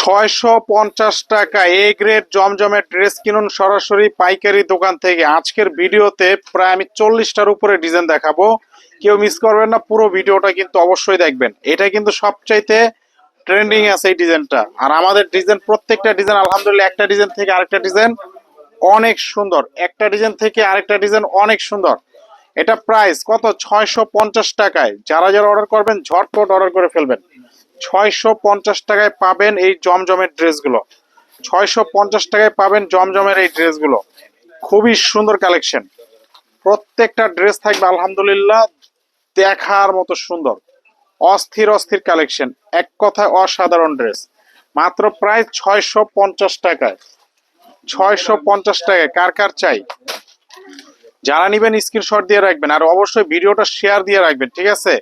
ছয়শো পঞ্চাশ টাকা। এ গ্রেড জমজমের ড্রেস কিনুন সরাসরি পাইকারি দোকান থেকে। আজকের ভিডিওতে প্রায় আমি চল্লিশটার উপরে ডিজাইন দেখাবো। কেউ মিস করবেন না, পুরো ভিডিওটা কিন্তু অবশ্যই দেখবেন। এটা কিন্তু সবচাইতে ট্রেন্ডিং আছে এই ডিজাইনটা। আর আমাদের ডিজাইন, প্রত্যেকটা ডিজাইন, আলহামদুলিল্লাহ একটা ডিজাইন থেকে আরেকটা ডিজাইন অনেক সুন্দর। একটা ডিজাইন থেকে আরেকটা ডিজাইন অনেক সুন্দর। এটা প্রাইস কত? ছয়শো পঞ্চাশ টাকায়। যারা যারা অর্ডার করবেন, ঝটপট অর্ডার করে ফেলবেন। ছয়শো পঞ্চাশ টাকায় পাবেন এই জমজমের ড্রেসগুলো। ছয়শো পঞ্চাশ টাকায় পাবেন জমজমের এই ড্রেসগুলো। খুবই সুন্দর কালেকশন। প্রত্যেকটা ড্রেস থাকবে, আলহামদুলিল্লাহ, দেখার মতো সুন্দর। অস্থির অস্থির কালেকশন। এক কথায় অসাধারণ ড্রেস। মাত্র প্রায় ছয়শো পঞ্চাশ টাকায়। ছয়শো পঞ্চাশ টাকায়। কার কার চাই? যারা নিবেন স্ক্রিনশট দিয়ে রাখবেন। আর অবশ্যই ভিডিওটা শেয়ার দিয়ে রাখবেন, ঠিক আছে?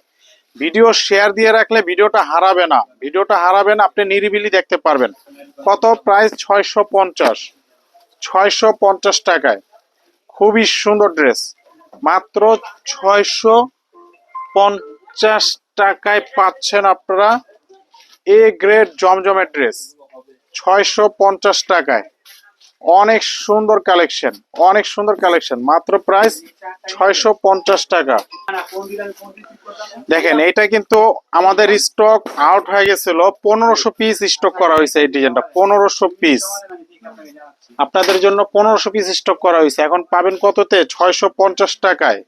ভিডিও শেয়ার দিয়ে রাখলে ভিডিওটা হারাবে না। ভিডিওটা হারাবে না, আপনি নিরিবিলি দেখতে পারবেন। কত? প্রাইস ছয়শো পঞ্চাশ। ছয়শো পঞ্চাশ টাকায়। খুবই সুন্দর ড্রেস মাত্র ছয়শো পঞ্চাশ টাকায় পাচ্ছেন আপনারা এ গ্রেড জমজমের ড্রেস ছয়শো পঞ্চাশ টাকায়। অনেক সুন্দর কালেকশন, অনেক সুন্দর কালেকশন। মাত্র প্রাইস ছয়শো পঞ্চাশ টাকা। দেখেন, এটা কিন্তু আমাদের স্টক আউট হয়ে গেছিল, পনেরোশো পিস স্টক করা হয়েছে এই ডিজাইনটা পনেরোশো পিস আপনাদের জন্য পনেরোশো পিস স্টক করা হয়েছে। এখন পাবেন কততে? ছয়শো পঞ্চাশ টাকায়।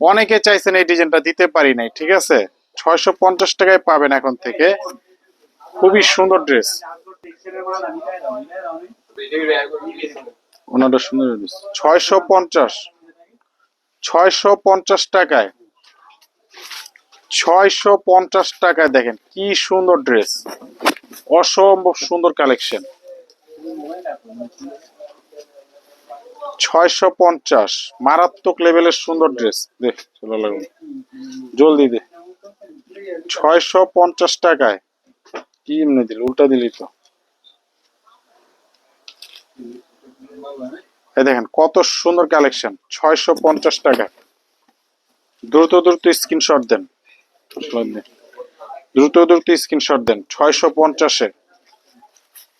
অনেকে চাইছেন এই ডিজাইনটা দিতে পারি নাই, ঠিক আছে? ছয়শো পঞ্চাশ টাকায় পাবেন এখন থেকে। খুবই সুন্দর ড্রেস ওনাটা ছয়শো পঞ্চাশ। ছয়শো পঞ্চাশ টাকায়। ছয়শো পঞ্চাশ টাকায় দেখেন, কি সুন্দর ড্রেস অসম্ভব সুন্দর কালেকশন ছয়শো পঞ্চাশ, মারাত্মক লেভেলের সুন্দর ড্রেস দেখ চলো লাগুন জলদি দে। ছয়শো পঞ্চাশ টাকায়। কি এমনি দিল, উল্টা দিলি তো। এই দেখেন, কত সুন্দর কালেকশন ছয়শো পঞ্চাশ টাকা। দ্রুত দ্রুত স্ক্রিনশট দেন। দ্রুত দ্রুত স্ক্রিনশট দেন, ছয়শো পঞ্চাশে।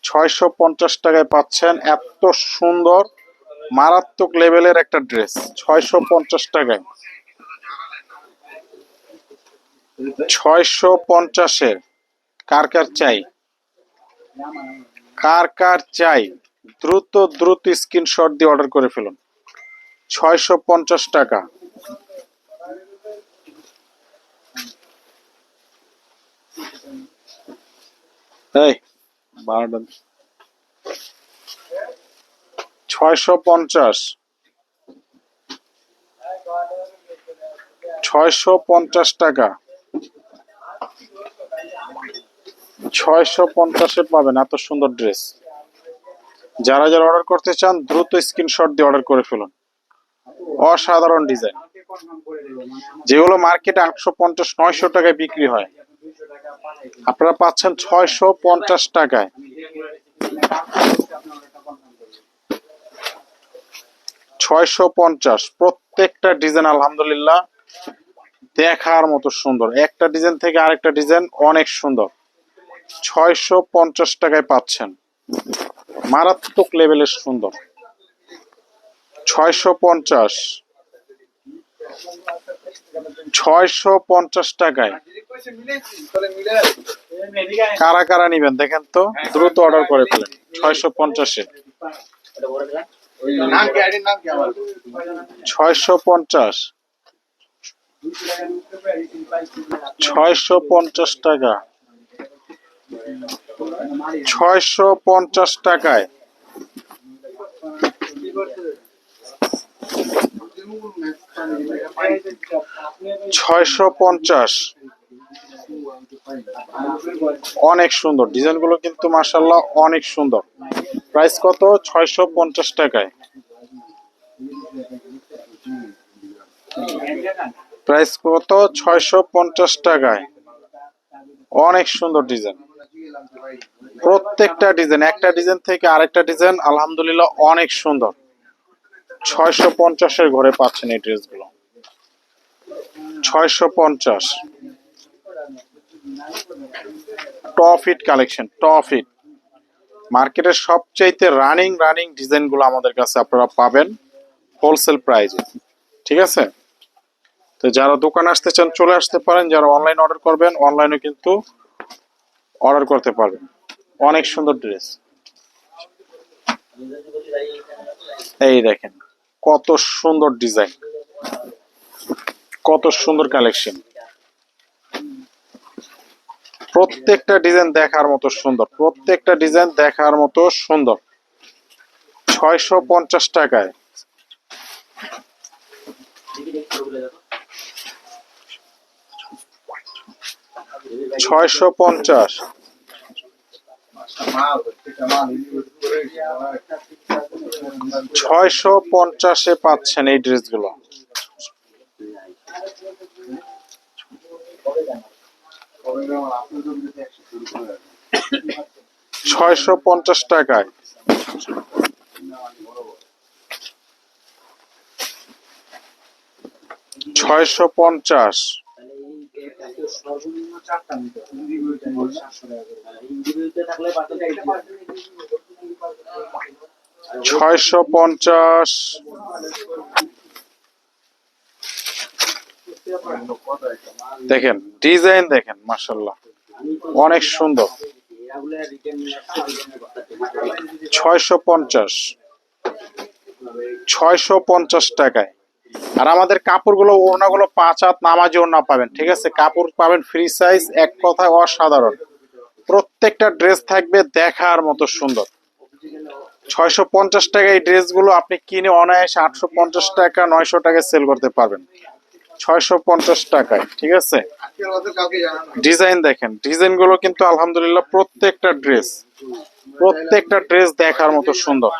ছয়শো পঞ্চাশ টাকায় পাচ্ছেন এত সুন্দর, মারাত্মক লেভেলের একটা ড্রেস ছয়শো পঞ্চাশ টাকায়। ছয়শো পঞ্চাশের কার কার চাই? কার কার চাই? দ্রুত দ্রুত স্ক্রিনশট দিয়ে অর্ডার করে ফেলুন। ছয়শো পঞ্চাশ টাকা। ছয়শো পঞ্চাশ। ছয়শো পঞ্চাশ টাকা। ছয়শো পঞ্চাশে পাবেন, এত সুন্দর ড্রেস যারা যারা অর্ডার করতে চান, দ্রুত স্ক্রিনশট দিয়ে অর্ডার করে ফেলুন। অসাধারণ ডিজাইন যেগুলো মার্কেটে আটশো পঞ্চাশ, নয়শো টাকায় বিক্রি হয়। আপনারা পাচ্ছেন ছয়শো পঞ্চাশ টাকায়। ছয়শো পঞ্চাশ। প্রত্যেকটা ডিজাইন আলহামদুলিল্লাহ দেখার মতো সুন্দর। একটা ডিজাইন থেকে আরেকটা ডিজাইন অনেক সুন্দর। ছয়শো পঞ্চাশ টাকায় পাচ্ছেন। মারাত্মক লেভেলের সুন্দর। ছয়শো পঞ্চাশ। ছয়শো পঞ্চাশ টাকায়। কারা কারা নিবেন দেখেন তো? দ্রুত অর্ডার করে ফেলেন। ছয়শো পঞ্চাশে। ছয়শো পঞ্চাশ। ছয়শো পঞ্চাশ টাকা। ছয়শো পঞ্চাশ টাকায়। ছয়শো পঞ্চাশ। অনেক সুন্দর। ডিজাইনগুলো কিন্তু মাসাল্লাহ অনেক সুন্দর। প্রাইস কত? ছয়শো পঞ্চাশ টাকায়। প্রাইস কত? ছয়শো পঞ্চাশ টাকায়। অনেক সুন্দর ডিজাইন। প্রত্যেকটা ডিজাইন একটা ডিজাইন থেকে আরেকটা ডিজাইন আলহামদুলিল্লাহ অনেক সুন্দর। ছয়শো পঞ্চাশের ঘরে পাচ্ছেন এই ড্রেসগুলো। ছয়শো পঞ্চাশ। Top hit collection, top hit. মার্কেটের সবচাইতে রানিং রানিং ডিজাইনগুলো আমাদের কাছে আপনারা পাবেন হোলসেল প্রাইজে ঠিক আছে? তো যারা দোকান আসতে চান, চলে আসতে পারেন। যারা অনলাইন অর্ডার করবেন অনলাইনে কিন্তু অর্ডার করতে পারবেন। অনেক সুন্দর ড্রেস। এই দেখেন, কত সুন্দর ডিজাইন। কত সুন্দর কালেকশন। প্রত্যেকটা ডিজাইন দেখার মতো সুন্দর। প্রত্যেকটা ডিজাইন দেখার মতো সুন্দর। ছয়শো পঞ্চাশ টাকায়। ছয়শো পঞ্চাশ। ছয়শো পঞ্চাশে পাচ্ছেন এই ড্রেসগুলো। ছয়শো পঞ্চাশ টাকায়। ছয়শো পঞ্চাশ। ছয়শো পঞ্চাশ। দেখেন ডিজাইন দেখেন মাসাল্লাহ অনেক সুন্দর। ছয়শো পঞ্চাশ। ছয়শো পঞ্চাশ টাকায়। আর আমাদের কাপড়গুলো, ওড়নাগুলো পাঁচ হাত নামাজি ওড়না পাবেন, ঠিক আছে? কাপড় পাবেন ফ্রি সাইজ এক কথায় অসাধারণ। প্রত্যেকটা ড্রেস থাকবে দেখার মতো সুন্দর। ছয়শো পঞ্চাশ টাকা এই ড্রেসগুলো আপনি কিনে অনায়াসে আটশো পঞ্চাশ টাকা, নয়শো টাকায় সেল করতে পারবেন। ছয়শো পঞ্চাশ টাকায়, ঠিক আছে? ডিজাইন দেখেন ডিজাইনগুলো কিন্তু আলহামদুলিল্লাহ প্রত্যেকটা ড্রেস প্রত্যেকটা ড্রেস দেখার মতো সুন্দর।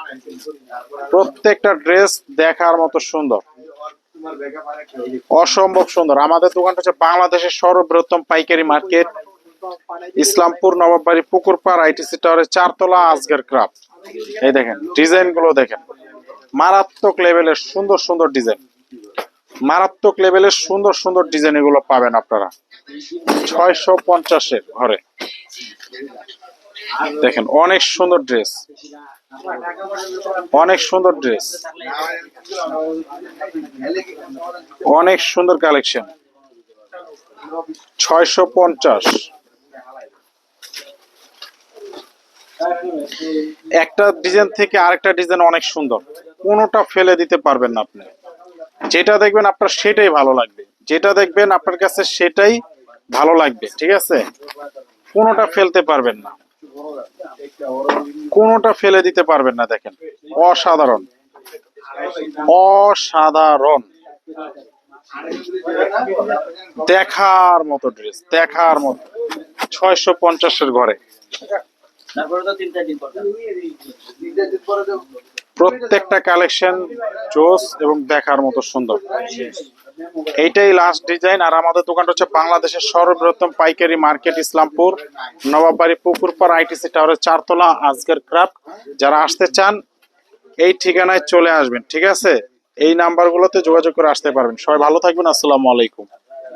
প্রত্যেকটা ড্রেস দেখার মতো সুন্দর। অসম্ভব সুন্দর। আমাদের দোকানটা হচ্ছে বাংলাদেশের সর্ববৃহত্তম পাইকারি মার্কেট। ইসলামপুর, নবাববাড়ি, পুকুরপাড় আইটিসি টাওয়ারের চারতলা আজগের ক্রাফট। এই দেখেন ডিজাইনগুলো দেখেন। মারাত্মক লেভেলের সুন্দর সুন্দর ডিজাইন। মারাত্মক লেভেলের সুন্দর সুন্দর ডিজাইন এগুলো পাবেন আপনারা। ছয়শো পঞ্চাশের ঘরে। দেখেন, অনেক সুন্দর ড্রেস। অনেক সুন্দর ড্রেস। অনেক সুন্দর কালেকশন। ছয়শো পঞ্চাশ। একটা ডিজাইন থেকে আরেকটা ডিজাইন অনেক সুন্দর। কোনোটা ফেলে দিতে পারবেন না আপনি। যেটা দেখবেন আপনার সেটাই ভালো লাগবে। যেটা দেখবেন আপনার কাছে সেটাই ভালো লাগবে, ঠিক আছে? কোনোটা ফেলতে পারবেন না। কোনোটা ফেলে দিতে পারবেন না, দেখেন। অসাধারণ। অসাধারণ। দেখার মতো ড্রেস, দেখার মতো। ছয়শো পঞ্চাশের ঘরে। প্রত্যেকটা কালেকশন জোস এবং দেখার মতো সুন্দর। এইটাই লাস্ট ডিজাইন আর আমাদের দোকানটা হচ্ছে বাংলাদেশের সর্ববৃহত্তম পাইকারি মার্কেট, ইসলামপুর, নবাববাড়ি পুকুরপাড় আইটিসি টাওয়ারের চারতলা আজকের ক্রাফট যারা আসতে চান, এই ঠিকানায় চলে আসবেন, ঠিক আছে? এই নাম্বারগুলোতে যোগাযোগ করে আসতে পারবেন। সবাই ভালো থাকবেন, আসসালামু আলাইকুম।